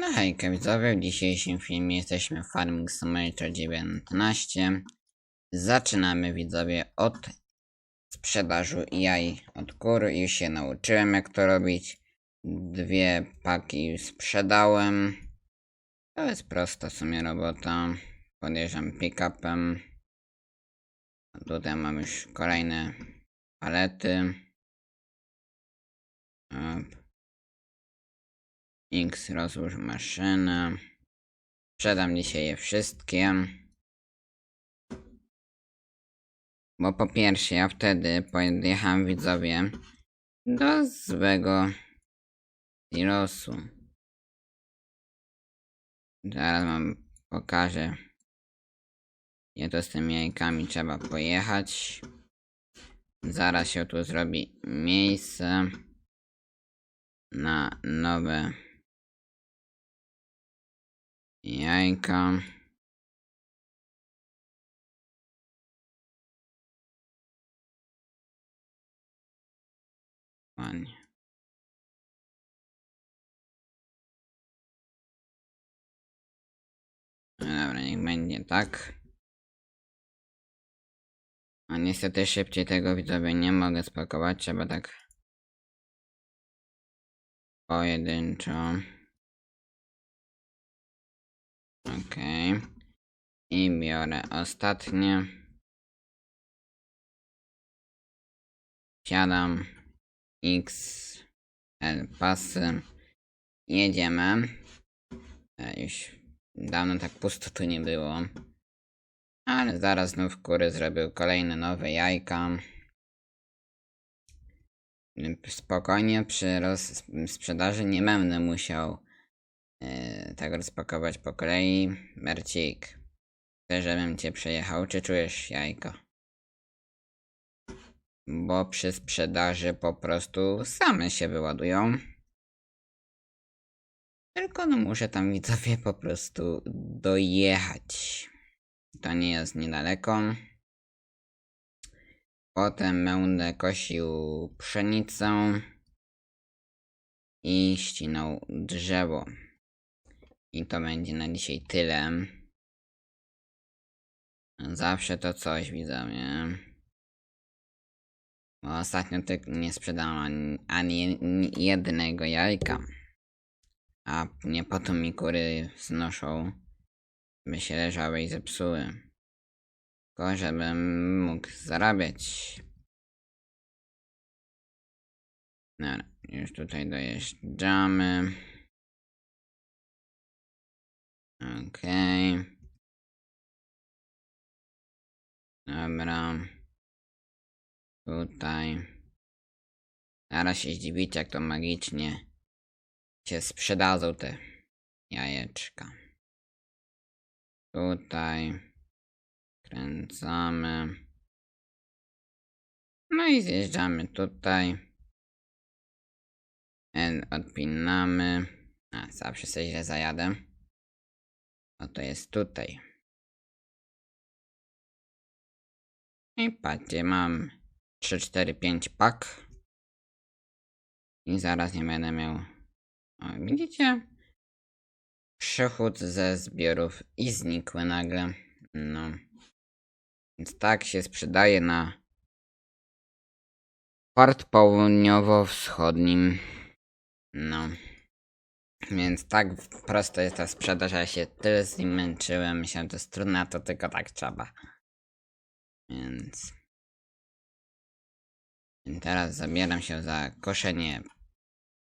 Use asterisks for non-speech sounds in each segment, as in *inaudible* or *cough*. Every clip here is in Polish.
No hejka widzowie, w dzisiejszym filmie jesteśmy w Farming Simulator 19. Zaczynamy widzowie od sprzedaży jaj od kur. Już się nauczyłem jak to robić. Dwie paki sprzedałem. To jest prosta w sumie robota. Podjeżdżam pick-upem. Tutaj mam już kolejne palety. Op. X rozłóż maszynę. Sprzedam dzisiaj je wszystkie. Bo po pierwsze, ja wtedy pojechałem widzowie do złego silosu. Zaraz wam pokażę. Nie to z tymi jajkami trzeba pojechać. Zaraz się tu zrobi miejsce na nowe jajka. Ładnie. No dobra, niech będzie tak. A niestety szybciej tego widzowie nie mogę spakować, trzeba tak pojedynczo. Okej. I biorę ostatnie. Siadam. X. L pasy. Jedziemy. E, Już dawno tak pusto tu nie było. Ale zaraz znów kury zrobił kolejne nowe jajka. Spokojnie przy roz sprzedaży nie będę musiał yy, tego rozpakować po kolei. Mercik, chcesz żebym cię przejechał, czy czujesz jajko? Bo przy sprzedaży po prostu same się wyładują. Tylko no muszę tam widzowie po prostu dojechać. To nie jest niedaleko. Potem będę kosił pszenicę i ścinał drzewo. I to będzie na dzisiaj tyle. Zawsze to coś widzowie. Bo ostatnio tylko nie sprzedałem ani, ani jednego jajka. A nie po to mi kury znoszą, by się leżały i zepsuły. Tylko żebym mógł zarabiać. Dobra, już tutaj dojeżdżamy. Okej. Dobra. Tutaj. Zaraz się zdziwicie, jak to magicznie się sprzedadzą te jajeczka. Tutaj. Kręcamy. No i zjeżdżamy tutaj. Odpinamy. A, zawsze sobie źle zajadę. Oto jest tutaj. I patrzcie, mam 3, 4, 5 pak. I zaraz nie będę miał. O, widzicie? Przychód ze zbiorów i znikły nagle. No. Więc tak się sprzedaje na port południowo-wschodnim. No. Więc tak prosto jest ta sprzedaż, ja się tyle z nim męczyłem. Myślałem, że to jest trudne, a to tylko tak trzeba. Więc... Teraz zabieram się za koszenie.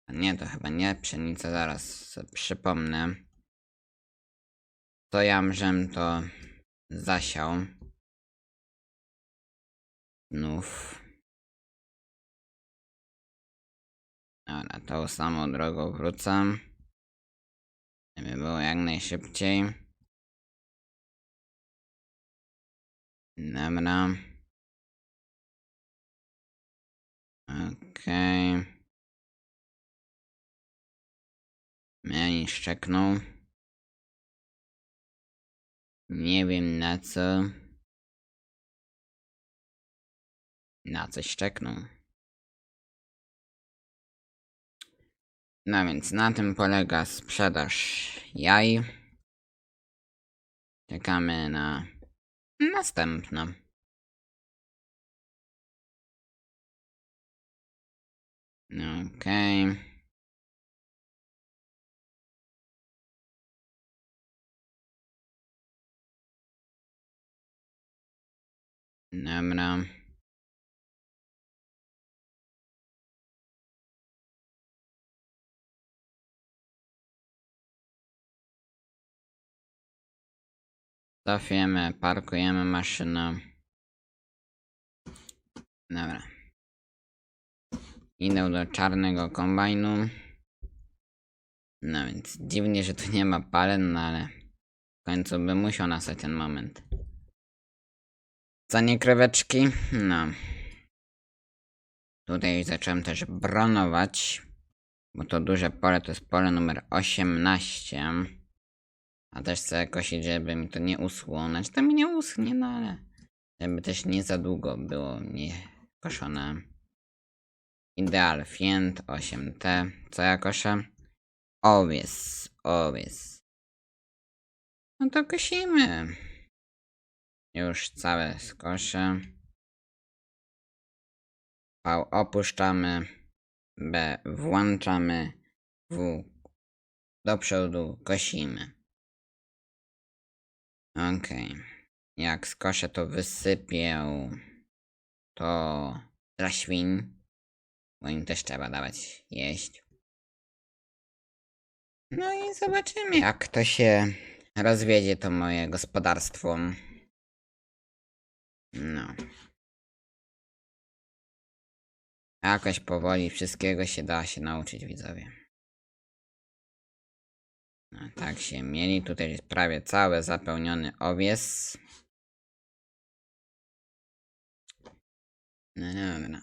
Nie, to chyba nie pszenica, zaraz przypomnę. To jamżem to zasiał. Znów. Dobra, tą samą drogą wrócę. Było jak najszybciej. Dobra. Okej. Okay. Mnie szczeknął. Nie wiem na co. Na coś szczeknął. No więc na tym polega sprzedaż jaj. Czekamy na następną. Okej. Dobra. Cofiemy, parkujemy maszynę. Dobra. Idę do czarnego kombajnu. No więc dziwnie, że tu nie ma palen, no ale w końcu by musiał nastać ten moment. Co nie kreweczki? No. Tutaj zacząłem też bronować, bo to duże pole to jest pole numer 18. A też chcę kosić, żeby mi to nie uschło. Znaczy to mi nie uschnie, no ale żeby też nie za długo było nie koszone. Ideal Fiend 8T. Co ja koszę? Owies, owies. No to kosimy. Już całe skoszę. V opuszczamy. B włączamy. W do przodu kosimy. Okej. Jak skoszę to wysypię to dla świń. Bo im też trzeba dawać jeść. No i zobaczymy jak to się rozwiedzie to moje gospodarstwo. No. Jakoś powoli wszystkiego się da się nauczyć widzowie. No, tak się mieli. Tutaj jest prawie cały zapełniony owies. No dobra.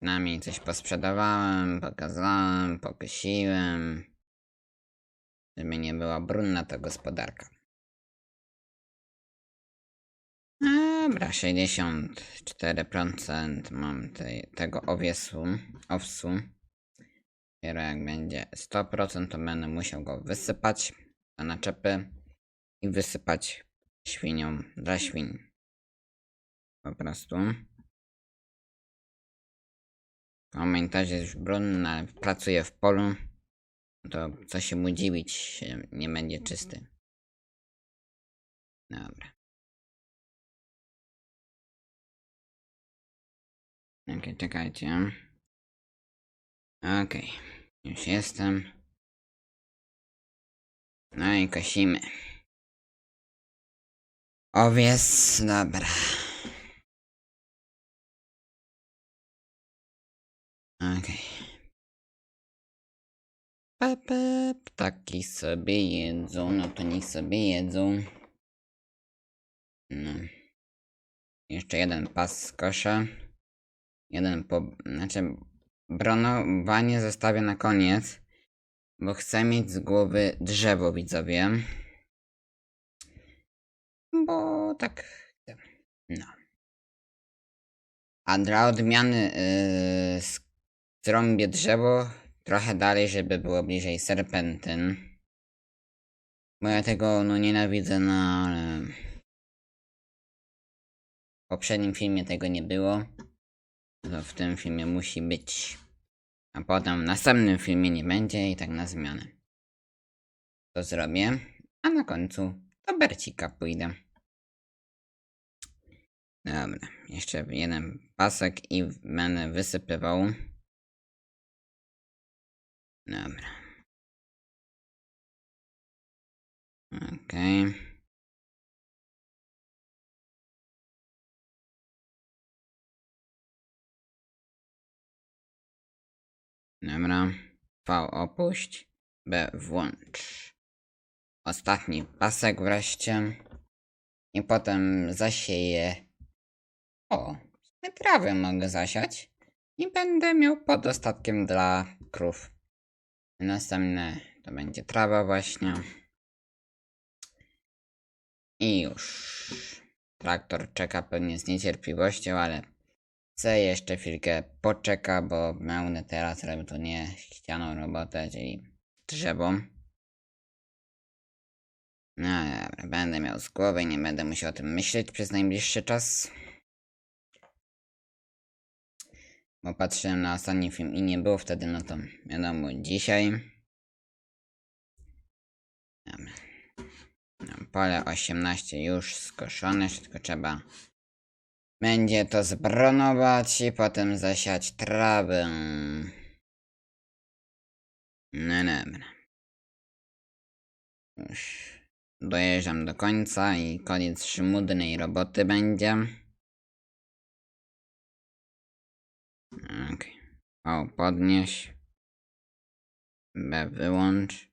Przynajmniej coś posprzedawałem, pokazałem, pokosiłem. Żeby nie była brudna ta gospodarka. Dobra, 64% mam tego owiesu, owsu. Dopiero jak będzie 100%, to będę musiał go wysypać na naczepy i wysypać świniom dla świń. Po prostu. Komentarz jest już brudny, ale pracuje w polu. To co się mu dziwić, nie będzie czysty. Dobra. Okej, okay, czekajcie. Okej, okay. Już jestem. No i kosimy. Owies, dobra. Okej. Okay. Pepe, ptaki sobie jedzą, no to niech sobie jedzą. No. Jeszcze jeden pas skosza. Jeden po... Znaczy, bronowanie zostawię na koniec. Bo chcę mieć z głowy drzewo, widzowie. Bo tak... No. A dla odmiany yy, Trąbię drzewo trochę dalej, żeby było bliżej serpentyn. Bo ja tego no nienawidzę, no ale... W poprzednim filmie tego nie było. To w tym filmie musi być. A potem w następnym filmie nie będzie i tak na zmianę. To zrobię. A na końcu do Bercika pójdę. Dobra, jeszcze jeden pasek i będę wysypywał. Dobra. Okej. Okay. Dobra. V opuść. B włącz. Ostatni pasek wreszcie. I potem zasieję. O, trawę mogę zasiać. I będę miał podostatkiem dla krów. Następne to będzie trawa właśnie. I już. Traktor czeka pewnie z niecierpliwością, ale C jeszcze chwilkę poczeka, bo pełny teraz robi tu niechcianą robotę, czyli drzewo. No dobra, będę miał z głowy nie będę musiał o tym myśleć przez najbliższy czas. Bo patrzyłem na ostatni film i nie było wtedy, no to wiadomo, dzisiaj. Dobra. Pole 18 już skoszone, tylko trzeba będzie to zbronować i potem zasiać trawę. No dobra. Już dojeżdżam do końca i koniec szmudnej roboty będzie. Okej. O, podnieś. B wyłącz.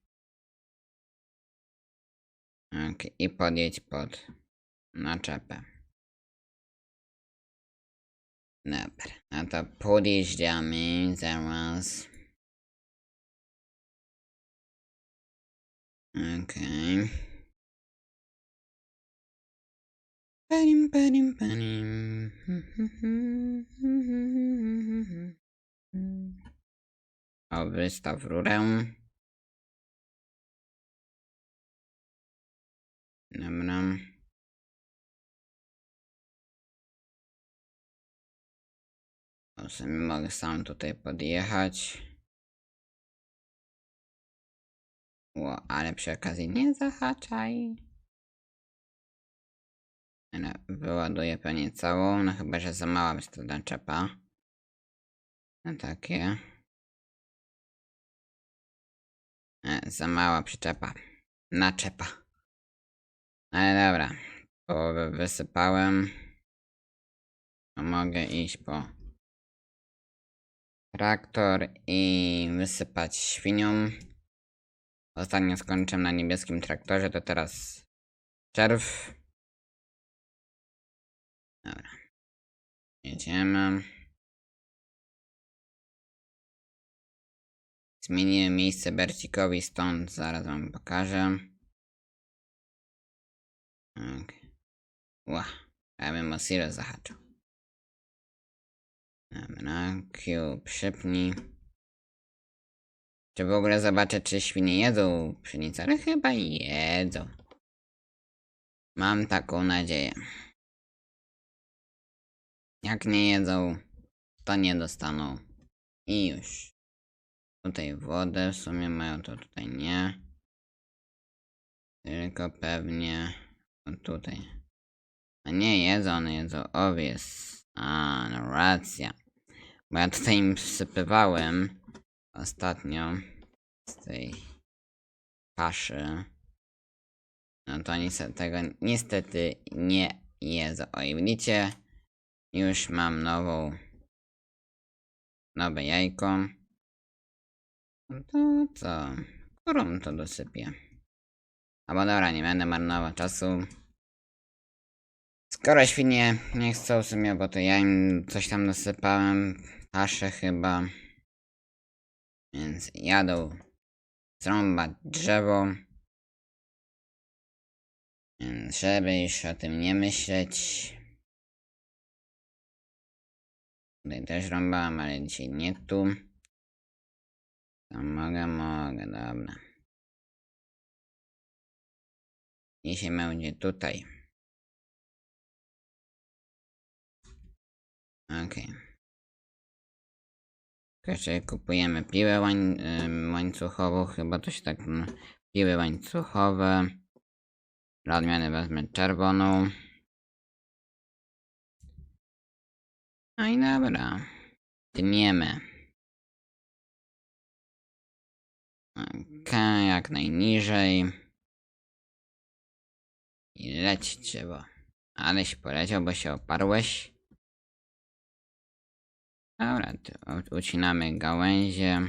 Okej, i podjedź pod naczepę. Dobra, no to podjeżdżamy zaraz. Okej. Panim, panim, panim. O, wystaw rurę. Dobra. O, sobie mogę sam tutaj podjechać. Ło, ale przy okazji nie zahaczaj. No, wyładuję pewnie całą, no chyba, że za mała jest to naczepa. No takie. E, za mała przyczepa. Naczepa. Ale dobra. Połowę wysypałem. Mogę iść po traktor i wysypać świniom. Ostatnio skończyłem na niebieskim traktorze, to teraz czerw. Dobra. Jedziemy. Zmieniłem miejsce Bercikowi, stąd zaraz wam pokażę. Okay. Ła, ja bym o zahaczył. Dobra, Q przypnij. Czy w ogóle zobaczę, czy świnie jedzą pszenicę, ale chyba jedzą. Mam taką nadzieję. Jak nie jedzą, to nie dostaną. I już. Tutaj wodę w sumie mają, to tutaj nie. Tylko pewnie tutaj. A nie jedzą, one jedzą owies. A, no racja. Bo ja tutaj im wsypywałem ostatnio z tej paszy. No to se tego niestety nie jedzą. O i widzicie, już mam nową, nowe jajko. No to co? Którą to dosypię? Albo dobra, nie będę marnował czasu. Skoro świnie nie chcą w sumie, bo to ja im coś tam dosypałem, paszę chyba. Więc jadą zrąbać drzewo. Więc żeby już o tym nie myśleć. Tutaj też rąbałem, ale dzisiaj nie tu. To mogę, mogę, dobra. Dzisiaj będzie tutaj. Okej. Jeszcze kupujemy piłę łań, łańcuchową, chyba to się tak... Piły łańcuchowe. Dla odmiany wezmę czerwoną. No i dobra. Tniemy. Okej, jak najniżej. I leć trzeba. Aleś poleciał, bo się oparłeś. Dobra, ucinamy gałęzie.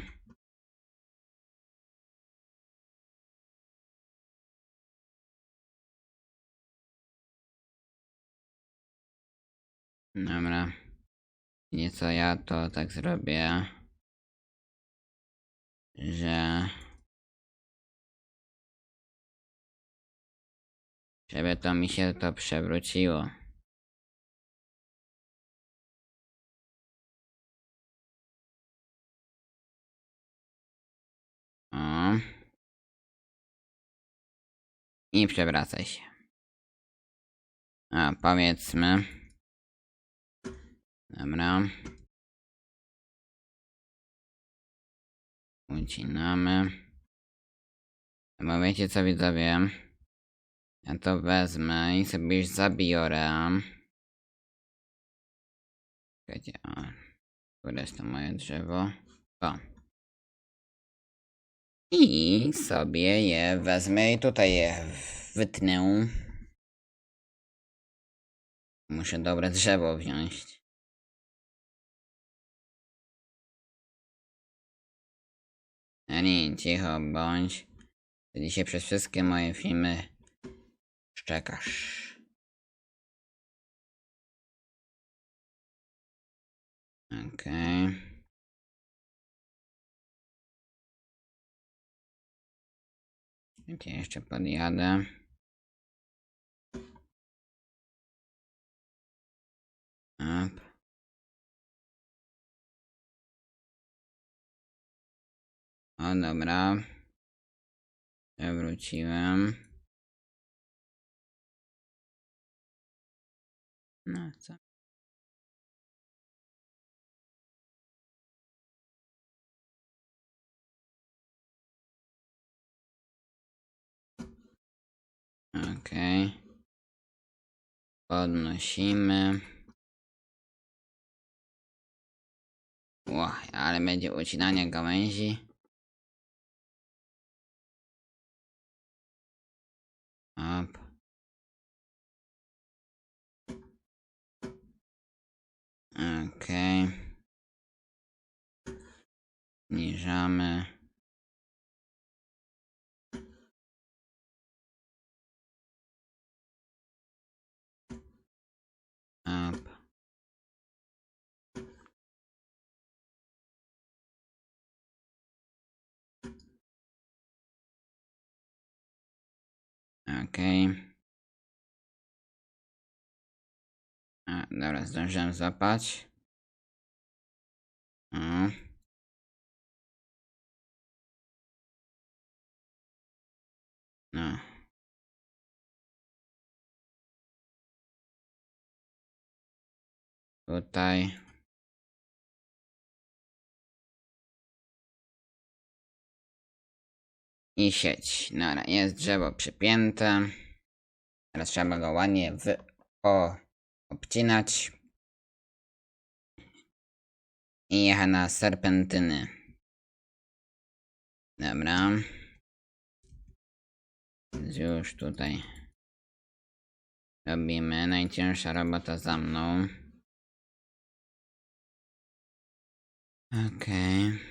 Dobra. Nieco ja to tak zrobię, że... Żeby to mi się to przewróciło. O. I przewracaj się. A, powiedzmy. Dobra. Ucinamy. Bo wiecie co widzowie? Ja to wezmę i sobie już zabiorę. Czekajcie, o. Które to moje drzewo? O. I sobie je wezmę i tutaj je wytnę. Muszę dobre drzewo wziąć. Ani, cicho bądź. Ty dzisiaj przez wszystkie moje filmy szczekasz. Okej. Gdzie jeszcze podjadę? Up. O dobra. Wróciłem. No co? Okej. Podnosimy. Ło, ale będzie ucinanie gałęzi. Up. Okej. Zniżamy. Okej. A, dobra, zdążyłem złapać. O. No. Tutaj. I sieć. Dobra, jest drzewo przypięte. Teraz trzeba go ładnie wy... o... obcinać. I jechać na serpentyny. Dobra. Więc już tutaj robimy. Najcięższa robota za mną. Okej.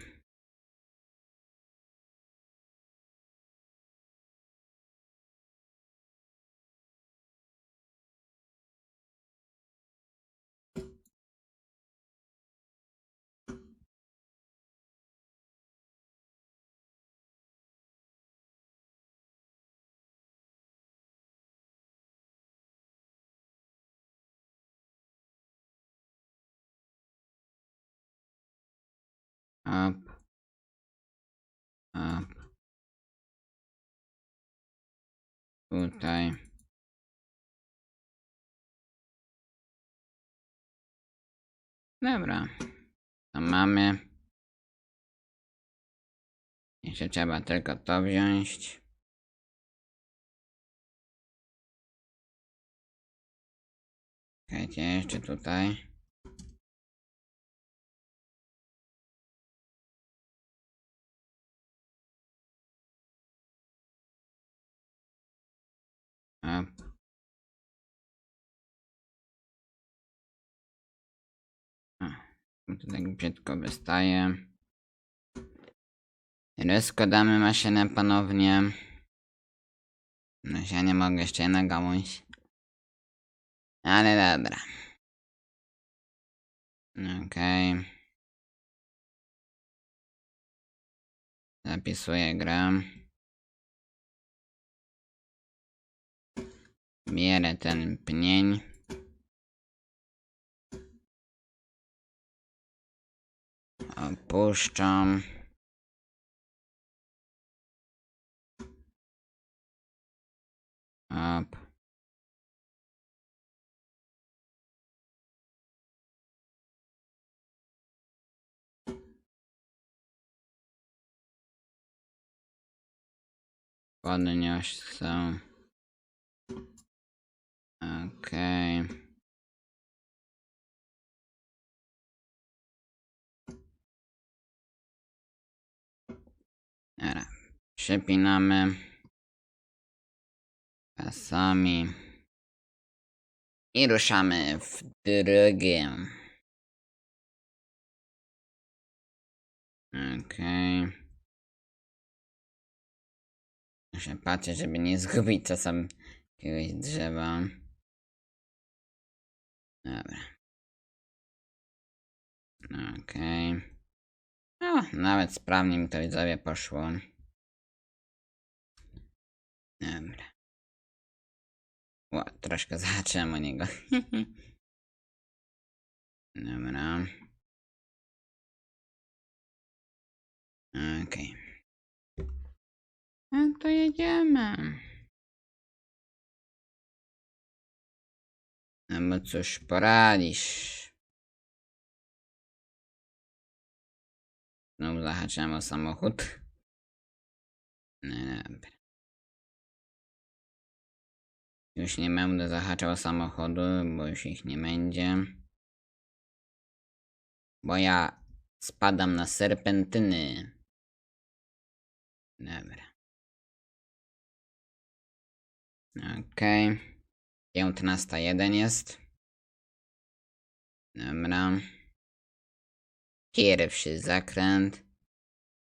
Up. Up. Tutaj. Dobra. To mamy. Jeszcze trzeba tylko to wziąć. Czekajcie, jeszcze tutaj. Up. A, bo to tak brzydko wystaje. Rozkładamy maszynę ponownie. No ja nie mogę jeszcze jedna gałąź. Ale dobra. Okej. Zapisuję grę. Bierę ten pnień. Opuszczam. Up. Podnieść. Okej. Dobra. Przypinamy. Pasami. I ruszamy w drogę. Okej. Muszę patrzeć, żeby nie zgubić czasem jakiegoś drzewa. Dobra. Okej. O, nawet sprawnie mi to widzowie poszło. Dobra. Ło, troszkę *laughs* zahaczyłem o niego. *laughs* Dobra. Okej. No to jedziemy. No cóż poradzisz. Znowu zahaczyłem o samochód. No dobra. Już nie będę zahaczał samochodu, bo już ich nie będzie. Bo ja spadam na serpentyny. Dobra. Okej. Okay. 15.1 jest. Dobra. Pierwszy zakręt.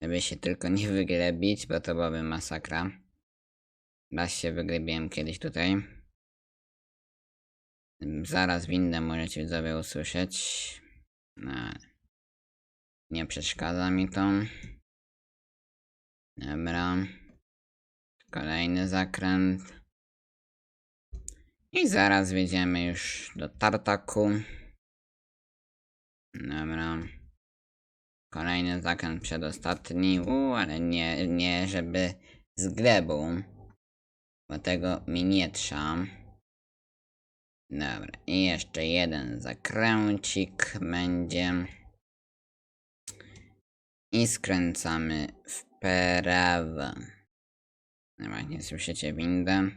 Żeby się tylko nie wyglebić, bo to byłaby masakra. Raz się wyglebiłem kiedyś tutaj. Zaraz windę możecie widzowie usłyszeć. No, nie przeszkadza mi to. Dobra. Kolejny zakręt. I zaraz wjedziemy już do tartaku. Dobra. Kolejny zakręt przedostatni. U, ale nie, nie, żeby z glebą. Bo tego mi nie trzeba. Dobra, i jeszcze jeden zakręcik będzie. I skręcamy w prawo. Dobra, nie słyszycie windę.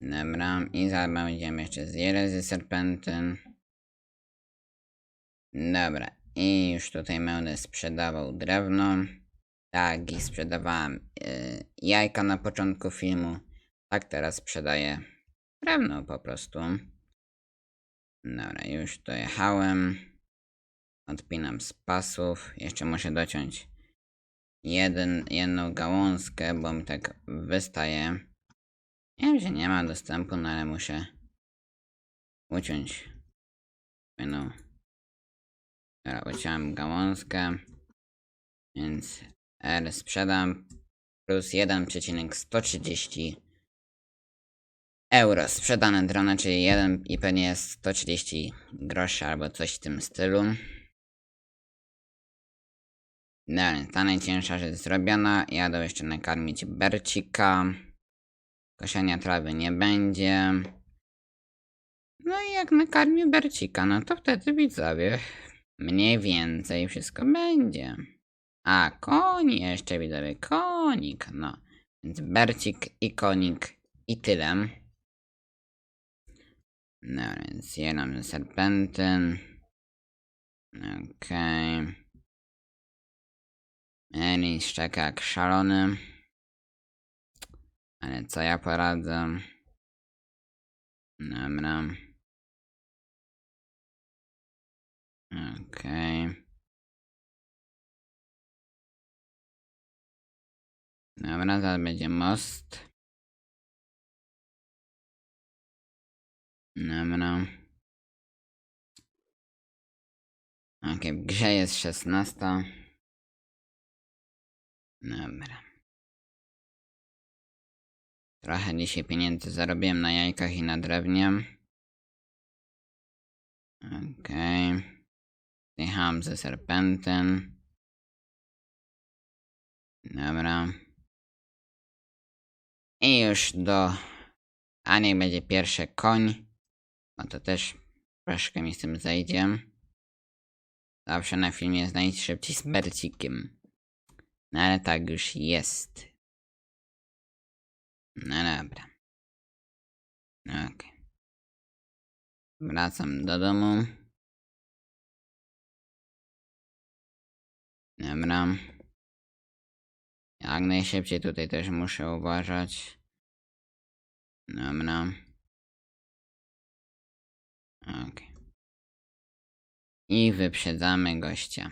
Dobra, i zaraz będziemy jeszcze zjeżdżać ze serpentyn. Dobra, i już tutaj będę sprzedawał drewno. Tak, i sprzedawałem y, jajka na początku filmu. Tak teraz sprzedaję drewno po prostu. Dobra, już dojechałem. Odpinam z pasów. Jeszcze muszę dociąć jeden, jedną gałązkę, bo mi tak wystaje. Wiem, że nie ma dostępu, no ale muszę uciąć. No. Dobra, uciąłem gałązkę. Więc R sprzedam plus 1,130 euro. Sprzedane drony, czyli 1 i pewnie jest 130 groszy albo coś w tym stylu. Dalej, ta najcięższa rzecz zrobiona. Jadę jeszcze nakarmić bercika. Koszenia trawy nie będzie. No i jak nakarmię bercika, no to wtedy widzowie mniej więcej wszystko będzie. A, koń jeszcze widzowie, konik, no. Więc bercik i konik i tyle. No więc jeden serpentyn. Okej. Okay. Elis szczeka jak szalony. Ale co ja poradzę? Dobra. Okej. Okay. Dobra, zaraz będzie most. Dobra. Okej, okay, w grze jest 16. Dobra. Trochę dzisiaj pieniędzy zarobiłem na jajkach i na drewnie. Okej. Okay. Zjechałem ze serpentyn. Dobra. I już do... A niech będzie pierwszy koń. Bo to też troszkę mi z tym zejdzie. Zawsze na filmie znajdź szybciej z bercikiem. No ale tak już jest. No dobra. Okej. Wracam do domu. Dobra. Jak najszybciej tutaj też muszę uważać. Dobra. Okej. I wyprzedzamy gościa.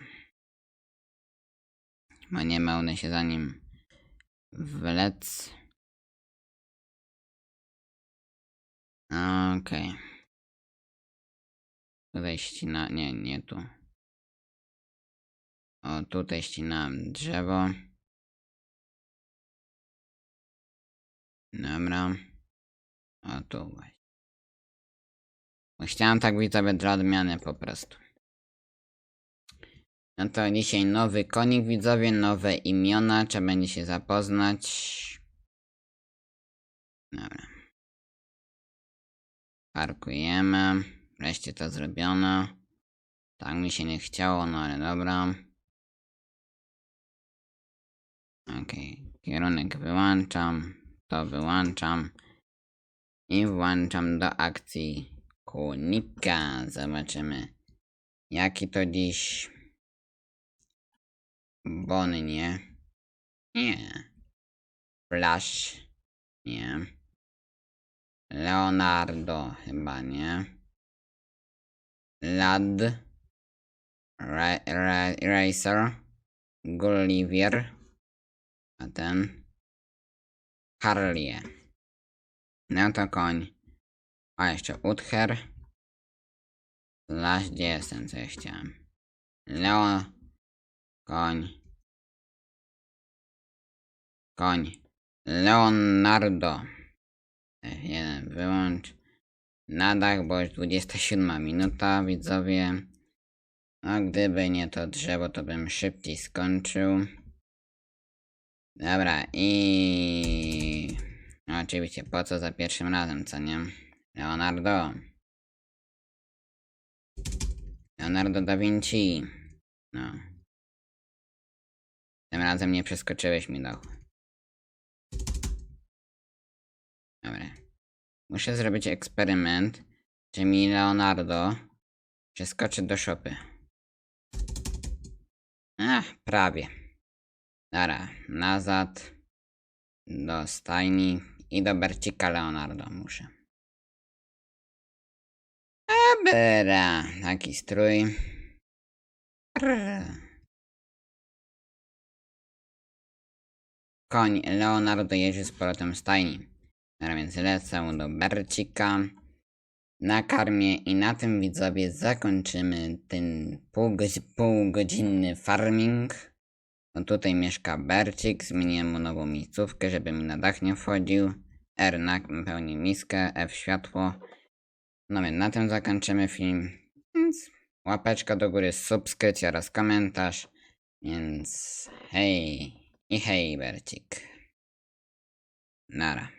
Bo nie małnę się za nim wlec. Okej. Tutaj ścina... Nie, nie tu. O, tutaj ścinałem drzewo. Dobra. O, tu właśnie. Bo chciałem tak widzowie dla odmiany po prostu. No to dzisiaj nowy konik widzowie, nowe imiona, trzeba będzie się zapoznać. Dobra. Parkujemy. Wreszcie to zrobiono. Tak mi się nie chciało, no ale dobra. Okej, kierunek wyłączam, to wyłączam i włączam do akcji konika. Zobaczymy, jaki to dziś Bonnie. Nie. Flash. Nie. Leonardo chyba nie. Lad. Ra ra Racer. Gulliver. A ten. Harley. No to koń. A jeszcze Uther. Slash, gdzie jestem, co ja chciałem? Leo. Koń. Koń. Leonardo. F1 wyłącz. Na dach, bo już 27 minuta, widzowie. No, gdyby nie to drzewo, to bym szybciej skończył. Dobra, i... No, oczywiście, po co za pierwszym razem, co nie? Leonardo. Leonardo da Vinci. No. Tym razem nie przeskoczyłeś mi dachu. Dobra. Muszę zrobić eksperyment, czy mi Leonardo przeskoczy do szopy. Ach, prawie. Dobra, nazad do stajni i do Bercika Leonardo muszę. Dobra, taki strój. Koń Leonardo jeździ z powrotem stajni. Dobra, więc lecę do Bercika. Nakarmię i na tym widzowie zakończymy ten półgodzi- półgodzinny farming. No tutaj mieszka Bercik, zmieniłem mu nową miejscówkę, żeby mi na dach nie wchodził. R napełni miskę, F światło. No więc na tym zakończymy film. Więc łapeczka do góry, subskrypcja oraz komentarz. Więc hej i hej Bercik. Nara.